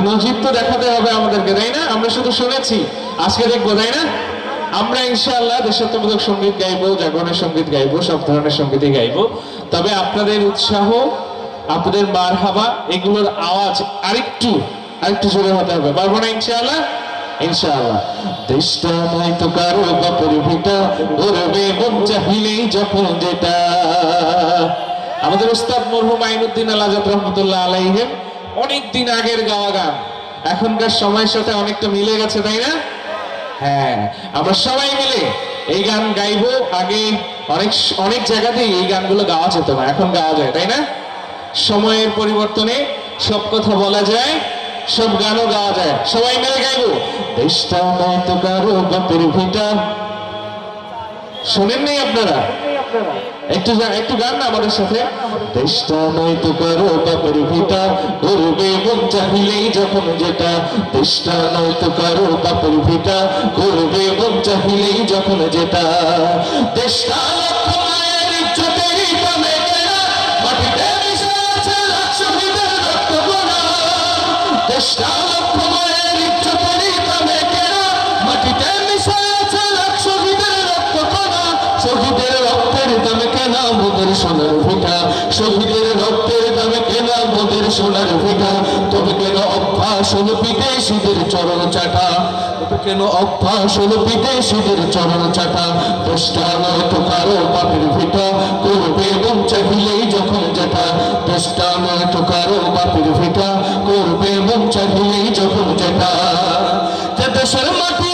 নজির তো দেখাতে হবে আমাদেরকে, তাই না? আমরা শুধু শুনেছি, আজকে দেখব, তাই না? আমরা ইনশাআল্লাহ দেশাত্মবোধক সংগীত গাইবো, জাগরণের সংগীত গাইবো, সব ধরনের সঙ্গীতই গাইবো। তবে আপনাদের উৎসাহ, আপনাদের মার হাবা এগুলোর আওয়াজ আরেকটু আরেকটু জোরে হতে হবে। পারব না ইনশাআল্লাহ? ইনশাআল্লাহ। দেশটা যখন যেটা। আমাদের উস্তাদ মরহুম আইনুদ্দিন আলাজাদ রহমতুল্লাহ আলাইহিম অনেক দিন আগের গাওয়া গান। এখনকার সময়ের সাথে অনেকটা মিলে গেছে, তাই না? হ্যাঁ আমরা সবাই মিলে এই গান গাইবো। আগে অনেক অনেক জায়গাতেই এই গানগুলো গাওয়া যেত না, এখন গাওয়া যায়, তাই না? সময়ের পরিবর্তনে সব কথা বলা যায়, সব গানও গাওয়া যায়। সবাই মিলে গাইবো। দেশটা নয় তো কারও বাপের ভিটা। শোনেন নাই আপনারা? একটু একটু গান না আমাদের সাথে। দেশটা নয় তো কারও বাপের ভিটা করবে মন চাহিলেই যখন যেটা। দেশটা নয় তো কারও বাপের ভিটা করবে মন চাহিলেই যখন যেটা। দেশটা লক্ষ সোনার ভিটা, তবে কেন অভ্যাস হলো বিদেশিদের চরণ চাটা? তবে কেন অভ্যাস হলো বিদেশিদের চরণ চাটা? দশটা নয় তো কারও বাপের ভিটা, করবে মন চাহিলেই যখন যেটা দশটা নয় তো কারও বাপের ভিটা, করবে মন চাহিলেই যখন যেটা দেশের মাটি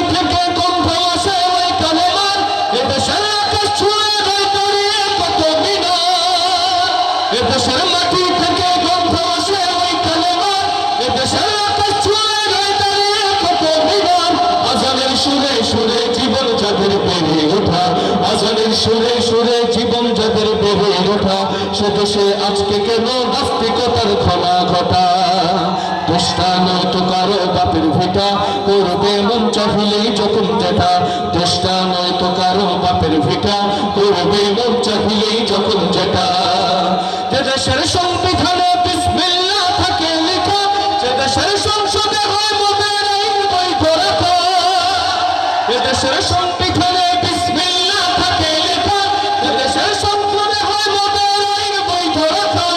সুরে সুরে জীবন যাদের বেড়ে ওঠা আজানের সুরে সুরে জীবন যাদের বেড়ে ওঠা সে দেশে আজকে কেন নাস্তিকতার ক্ষমা ঘটা দেশটা তো কারও বাপের ভিটা করবে মন চাহিলেই যখন যেটা দেশটা তো কারও বাপের ভিটা করবে মন চাহিলেই যখন যেটা দেশের সংবিধানে এদেশের সংবিধানে বিসমিল্লাহ থাকে লেখা, এদেশের সংসদে হয় মোদের আইন বৈধ রাখা।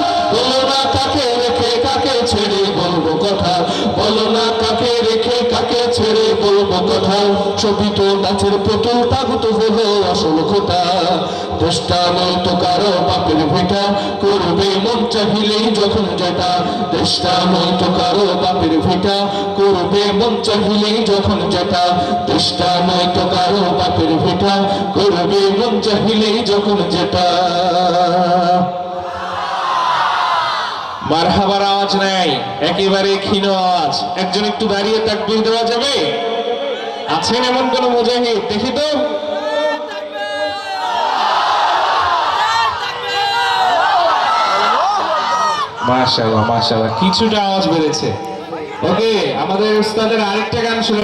কাকে রেখে কাকে ছেড়ে বলব কথা। বলো কাকে রেখে কাকে ছেড়ে বলব কথা। ছবি তো নাচের পুতুল তাগুত হলো আসল খোটা দেশটা নয় তো কারও বাপের ভিটা, করবে মন চাহিলেই যখন যেটা। দেশটা তো কারও বাপের ভিটা আওয়াজ নাই, একেবারে ক্ষীণ আওয়াজ। একজন একটু দাঁড়িয়ে তাকবির দেওয়া যাবে? আছেন এমন কোন মুজাহিদ? দেখি তো। মাশাআল্লাহ মাশাআল্লাহ, কিছুটা আওয়াজ বেড়েছে। ওকে আমাদের উস্তাদের আরেকটা গান শুনে